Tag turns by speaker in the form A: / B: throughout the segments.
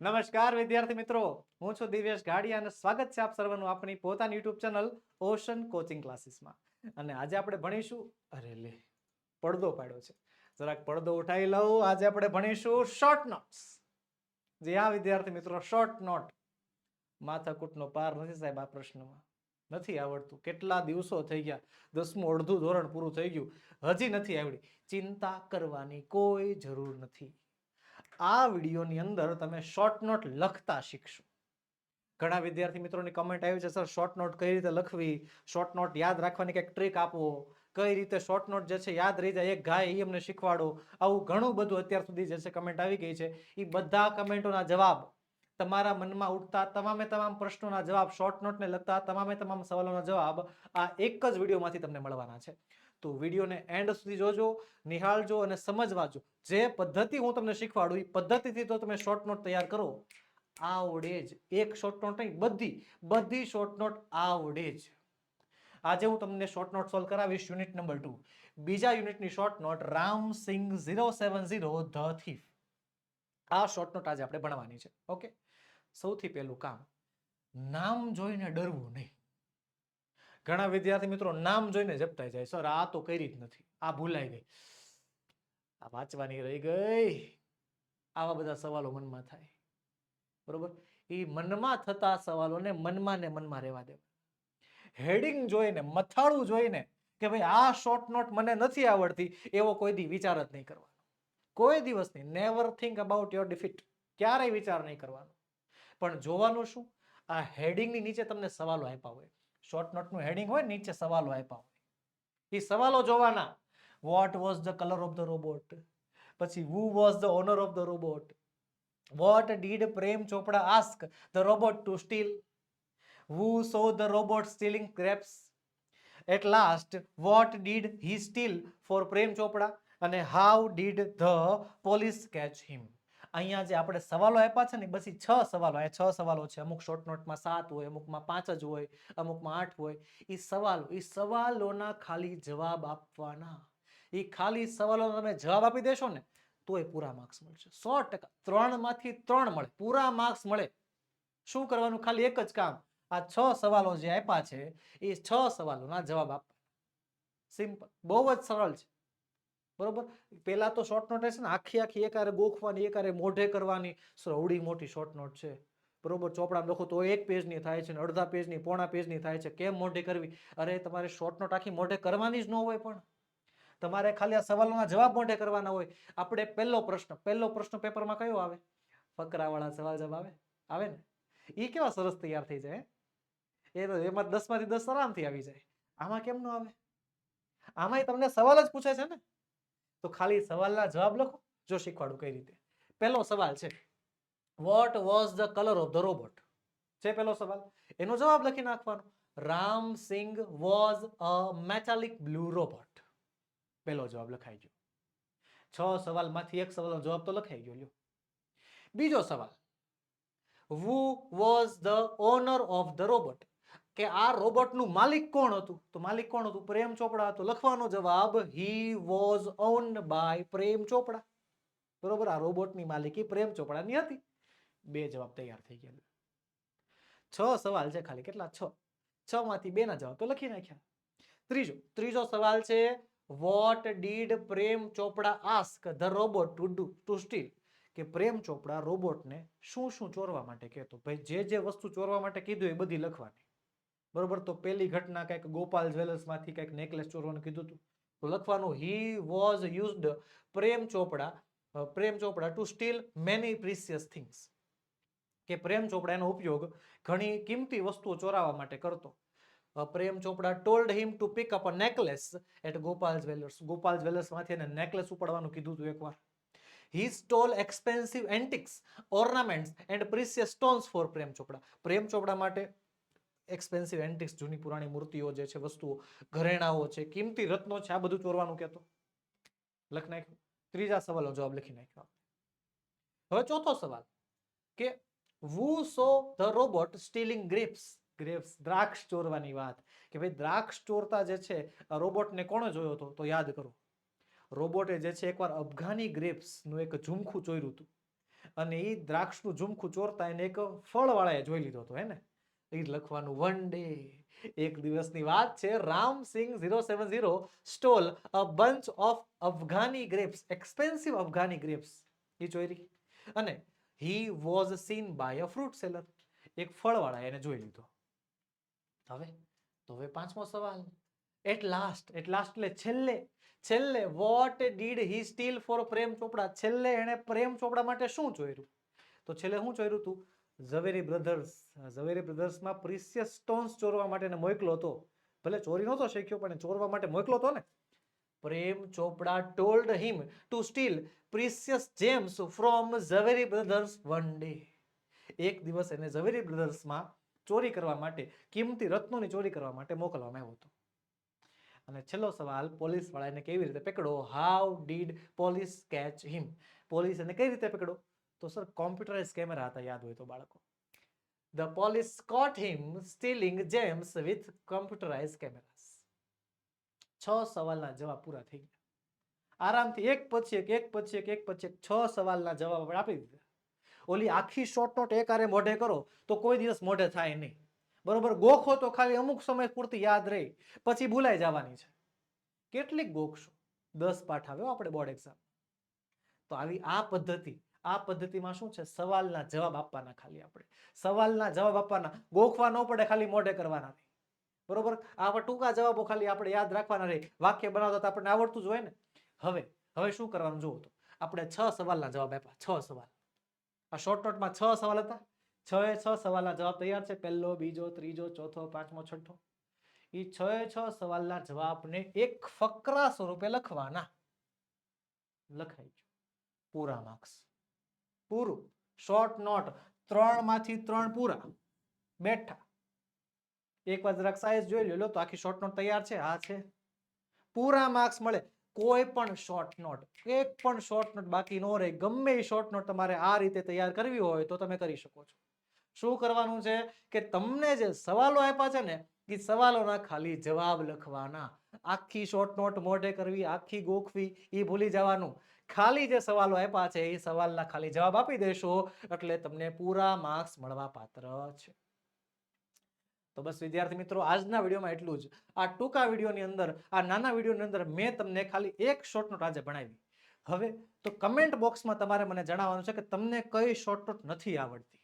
A: નમસ્કાર, વિદ્યાર્થી મિત્રો. હું છું દિવ્યેશ ગાડિયા અને સ્વાગત છે આપ સર્વનું આપણી પોતાની યુટ્યુબ ચેનલ ઓશન કોચિંગ ક્લાસીસમાં. અને આજે આપણે ભણીશું, અરે લે, પડદો પાડ્યો છે. જરાક પડદો ઉઠાવી લઉં. આજે આપણે ભણીશું શોર્ટ નોટ્સ જી હા, વિદ્યાર્થી મિત્રો શોર્ટ નોટ માથાકૂટનો પાર નથી સાહેબ આ પ્રશ્નમાં. નથી આવડતું. કેટલા દિવસો થઈ ગયા? દસમું અડધું ધોરણ પૂરું થઈ ગયું. હજી નથી આવડી ચિંતા કરવાની કોઈ જરૂર નથી. આ વિડીયોની અંદર તમે શોર્ટ નોટ લખતા શીખશો. ઘણા વિદ્યાર્થી મિત્રોની કમેન્ટ આવી છે સર શોર્ટ નોટ કઈ રીતે લખવી? શોર્ટ નોટ યાદ રાખવાની કંઈક ટ્રીક આપો. કઈ રીતે શોર્ટ નોટ જે છે યાદ રહી જાય, એક ગાય એ અમને શીખવાડો. આવું ઘણું બધું અત્યાર સુધી જે છે કમેન્ટ આવી ગઈ છે. એ બધા કમેન્ટોના જવાબ તમારા મનમાં ઉઠતા તમામે તમામ પ્રશ્નોના જવાબ શોર્ટ નોટને લગતા તમામે તમામ સવાલોના જવાબ આ એક જ વિડીયોમાંથી તમને મળવાના છે. તો વિડીયોને એન્ડ સુધી જોજો, નિહાળજો અને સમજવાજો. જે પદ્ધતિ હું તમને શીખવાડું એ પદ્ધતિથી તો તમે શોર્ટ નોટ તૈયાર કરો. આવડે જ. એક શોર્ટ નોટ નહીં, બધી બધી શોર્ટ નોટ આવડે જ. આજે હું તમને શોર્ટ નોટ સોલ્વ કરાવીશ યુનિટ નંબર ટુ બીજા યુનિટની short note Ram Singh zero seven zero the thief આ શોર્ટ નોટ આજે આપણે ભણવાની છે. ઓકે સૌથી પહેલું કામ, નામ જોઈને ડરવું નહીં. ઘણા વિદ્યાર્થી મિત્રો નામ જોઈને જપતાઈ જાય, સર, આ તો કરી જ નથી. આ ભૂલાઈ ગઈ. આ વાંચવાની રહી ગઈ. આવા બધા સવાલો મનમાં થાય. બરોબર? એ મનમાં થતા સવાલોને મનમાં ને મનમાં રહેવા દેવા. હેડિંગ જોઈને, મથાળું જોઈને કે ભાઈ, આ શોર્ટ નોટ મને નથી આવડતી. એવો કોઈ દી વિચાર જ નહીં કરવાનો. કોઈ દિવસ નહીં. Never think about your defeat ક્યારેય વિચાર નહીં કરવાનો. પણ જોવાનું શું? આ હેડિંગની નીચે તમને સવાલો આપ્યા હોય. શોર્ટ નોટનું હેડિંગ હોય, નીચે સવાલો આપ્યા હોય. એ સવાલો જોવાના. What was the colour of the robot પછી, who was the owner of the robot what did Prem Chopra ask the robot to steal who saw the robot stealing grapes at last what did he steal for Prem Chopra અને how did the police catch him? અહીંયા જે આપણે સવાલો આપ્યા છે ને બસ છ સવાલો, અહીંયા છ સવાલો છે. અમુક શોર્ટ નોટમાં સાત હોય, અમુકમાં પાંચ જ હોય, અમુકમાં આઠ હોય. એ સવાલો એ સવાલોના ખાલી જવાબ આપવાના. એ ખાલી સવાલોનો તમે જવાબ આપી દેશો ને તોય પૂરા માર્ક્સ મળશે. સો ટકા, ત્રણમાંથી ત્રણ મળે, પૂરા માર્ક્સ મળે. શું કરવાનું? ખાલી એક જ કામ. આ છ સવાલો જે આપ્યા છે, એ છ સવાલોના જવાબ આપવાના. સિમ્પલ બહુ જ સરળ છે. બરોબર? પેલા તો શોર્ટ નોટ છે ને, આખી આખી એકારે ગોખવાની, એકારે મોઢે કરવાની. સૌડી મોટી શોર્ટ નોટ છે. બરોબર? ચોપડા લખો તો એક પેજની થાય છે ને, અડધા પેજની પોણા પેજની થાય છે. કેમ મોઢે કરવી? અરે, તમારે શોર્ટ નોટ આખી મોઢે કરવાની જ ન હોય પણ. તમારે ખાલી આ સવાલોના જવાબ મોઢે કરવાના હોય. આપણે પહેલો પ્રશ્ન પહેલો પ્રશ્ન પેપરમાં કયો આવે? ફકરાવાળા સવાલ જવાબ આવે? આવે ને? એ કેવા સરસ તૈયાર થઈ જાય એ તો એમાં દસમાંથી દસ આરામથી આવી જાય. આમાં કેમ ન આવે? આમાંય તમને સવાલ જ પૂછે છે ને? તો ખાલી સવાલના જવાબ લખો, જો શીખવાડું કઈ રીતે. પહેલો સવાલ છે what was the colour of the robot છે પહેલો સવાલ. એનો જવાબ લખી નાખવાનો. Ram Singh was a metallic blue robot પહેલો જવાબ લખાઈ ગયો. છ સવાલમાંથી એક સવાલનો જવાબ તો લખાઈ ગયો, લ્યો. બીજો સવાલ. Who was the owner of the robot? કે આ રોબોટનું માલિક કોણ હતું? તો માલિક કોણ હતું? પ્રેમ ચોપડા હતો. લખવાનો જવાબ he was owned by Prem Chopra. બરોબર? આ રોબોટની માલિકી પ્રેમ ચોપડાની હતી. બે જવાબ તૈયાર થઈ ગયા. છ સવાલ છે ખાલી. કેટલા? છ. છ માંથી બે ના જવાબ તો લખી નાખ્યા. ત્રીજો. ત્રીજો સવાલ છે what did Prem Chopra ask the robot to do to steal કે પ્રેમ ચોપડા રોબોટને શું શું ચોરવા માટે કહેતો? ભાઈ, જે જે વસ્તુ ચોરવા માટે કીધું એ બધી લખવાની. બરોબર? તો પહેલી ઘટના કંઈક ગોપાલ જ્વેલર્સમાંથી કંઈક નેકલેસ ચોરવાનું કીધું હતું તો લખવાનું he was used Prem Chopra Prem Chopra to steal many precious things કે પ્રેમ ચોપડા એનો ઉપયોગ ઘણી કિંમતી વસ્તુઓ ચોરાવા માટે કરતો. Prem Chopra told him to pick up a necklace at Gopal jewellers, Gopal જ્વેલર્સમાંથી એને નેકલેસ ઉપાડવાનું કીધું હતું એકવાર. He stole expensive antiques ornaments and precious stones for Prem Chopra Prem Chopra માટે એક્સપેન્સિવ એન્ટિક્સ જૂની પુરાણી મૂર્તિઓ જે છે, વસ્તુઓ, ઘરેણાઓ છે, કિંમતી રત્નો છે, આ બધું ચોરવાનું કહેતો. લખી નાખ્યું. ત્રીજા સવાલનો જવાબ લખી નાખ્યો હવે ચોથો સવાલ કે who saw the robot stealing grapes grapes દ્રાક્ષ ચોરવાની વાત. કે ભાઈ, દ્રાક્ષ ચોરતા જે છે રોબોટને કોણે જોયો હતો? તો યાદ કરો. રોબોટે જે છે, એકવાર અફઘાની ગ્રેપ્સનું એક ઝુમખું ચોર્યું હતું. અને એ દ્રાક્ષનું ઝુમખું ચોરતા એને એક ફળવાળાએ જોઈ લીધો હતો, હે ને? એ લખવાનું વન ડે એક દિવસની વાત છે Ramsingh zero seven zero stole a bunch of Afghani grapes expensive Afghani grapes એ ચોરી અને he was seen by a fruit seller એક ફળવાળા એને જોઈ લીધો. હવે, તો હવે પાંચમો સવાલ. એટ લાસ્ટ એટ લાસ્ટ એટલે છેલ્લે છેલ્લે what did he steal for Prem Chopra? છેલ્લે એણે પ્રેમ ચોપડા માટે શું ચોર્યું? તો છેલ્લે શું ચોર્યું તું? ઝવેરી બ્રધર્સ ઝવેરી બ્રધર્સમાં પ્રિસિયસ સ્ટોન્સ ચોરવા માટે મોકલો હતો ભલે ચોરી નહોતો શીખ્યો, પણ ચોરવા માટે મોકલો હતો ને. Prem Chopra told him to steal precious gems from Zaveri brothers one day. એક દિવસ એને ઝવેરી બ્રધર્સમાં ચોરી કરવા માટે, કિંમતી રત્નોની ચોરી કરવા માટે મોકલવામાં આવ્યો હતો. અને છેલ્લો સવાલ પોલીસવાળા એને કેવી રીતે પકડો? How did police catch him police એને કઈ રીતે પકડો? તો સર કોમ્પ્યુટરાઇઝ કેમેરા હતા યાદ હોય તો બાળકો the police caught him stealing gems with computerise cameras છ સવાલના જવાબ પૂરા થઈ ગયા આરામથી એક પછી એક એક પછી એક એક પછી એક છ સવાલના જવાબ આપણે આપી દીધા ઓલી આખી શોર્ટ નોટ એકારે મોઢે કરો તો કોઈ દિવસ મોઢે થાય નહીં બરોબર ગોખો તો ખાલી અમુક સમય પૂરતી યાદ રહી પછી ભૂલાઈ જવાની છે કેટલીક ગોખશો દસ પાઠ આવ્યો આપણે બોર્ડ એક્ઝામ તો આવી આ પદ્ધતિ આ પદ્ધતિમાં શું છે? સવાલના જવાબ આપવાના ખાલી આપણે. સવાલના જવાબ આપવાના. ગોખવા ન પડે ખાલી મોઢે કરવાના નહીં. બરોબર? આવા ટૂંકા જવાબો ખાલી આપણે યાદ રાખવાના રહે. વાક્ય બનાવતા તો આપણને આવડતું જ હોય ને. હવે હવે શું કરવાનું જુઓ તો. આપણે છ સવાલના જવાબ આપ્યા. છ સવાલ. આ શોર્ટ નોટમાં છ સવાલ હતા. છ એ છ સવાલના જવાબ તૈયાર છે. પહેલો, બીજો, ત્રીજો, ચોથો, પાંચમો, છઠ્ઠો. એ છ એ છ સવાલના જવાબને એક ફકરા સ્વરૂપે લખવાના. લખાઈ ગયું. પૂરા માર્ક્સ પૂરું. Short note. ત્રણમાંથી ત્રણ પૂરા. બેઠા. એક વાર જરાક સાઈઝ જોઈ લો, તો આખી શોર્ટ નોટ તૈયાર છે. હા, છે. પૂરા માર્ક્સ મળે. કોઈ પણ શોર્ટ નોટ એક પણ શોર્ટ નોટ બાકી ન રહે. ગમે એ શોર્ટ નોટ તમારે આ રીતે તૈયાર કરવી હોય તો તમે કરી શકો છો. શું કરવાનું છે કે તમને જે સવાલો આપ્યા છે ને, એ સવાલોના ખાલી જવાબ લખવાના. આખી શોર્ટ નોટ મોઢે કરવી, આખી ગોખવી, એ ભૂલી જવાનું. ખાલી જે સવાલો આપ્યા છે, એ સવાલના ખાલી જવાબ આપી દેશો, એટલે તમને પૂરા માર્ક્સ મળવા પાત્ર છે. તો બસ વિદ્યાર્થી મિત્રો, આજના વિડીયોમાં એટલું જ. આ ટૂંકા વિડીયોની અંદર, આ નાના વિડીયોની અંદર મેં તમને ખાલી એક શોર્ટ નોટ આજે ભણાવી. હવે, તો કમેન્ટ બોક્સમાં તમારે મને જણાવવાનું છે કે તમને કઈ શોર્ટ નોટ નથી આવડતી.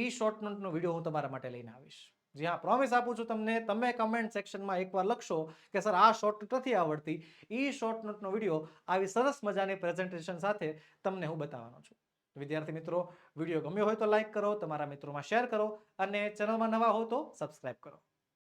A: એ શોર્ટ નોટનો વીડિયો હું તમારા માટે લઈને આવીશ. જી હા પ્રોમિસ આપું છું તમને, તમે કમેન્ટ સેક્શનમાં એકવાર લખશો કે સર આ શોર્ટ નોટ નથી આવડતી. એ શોર્ટ નોટનો વીડિયો આવી સરસ મજાની પ્રેઝન્ટેશન સાથે તમને હું બતાવવાનો છું. વિદ્યાર્થી મિત્રો વીડિયો ગમ્યો હોય તો લાઈક કરો, તમારા મિત્રોમાં શેર કરો અને ચેનલમાં નવા હો તો સબસ્ક્રાઇબ કરો.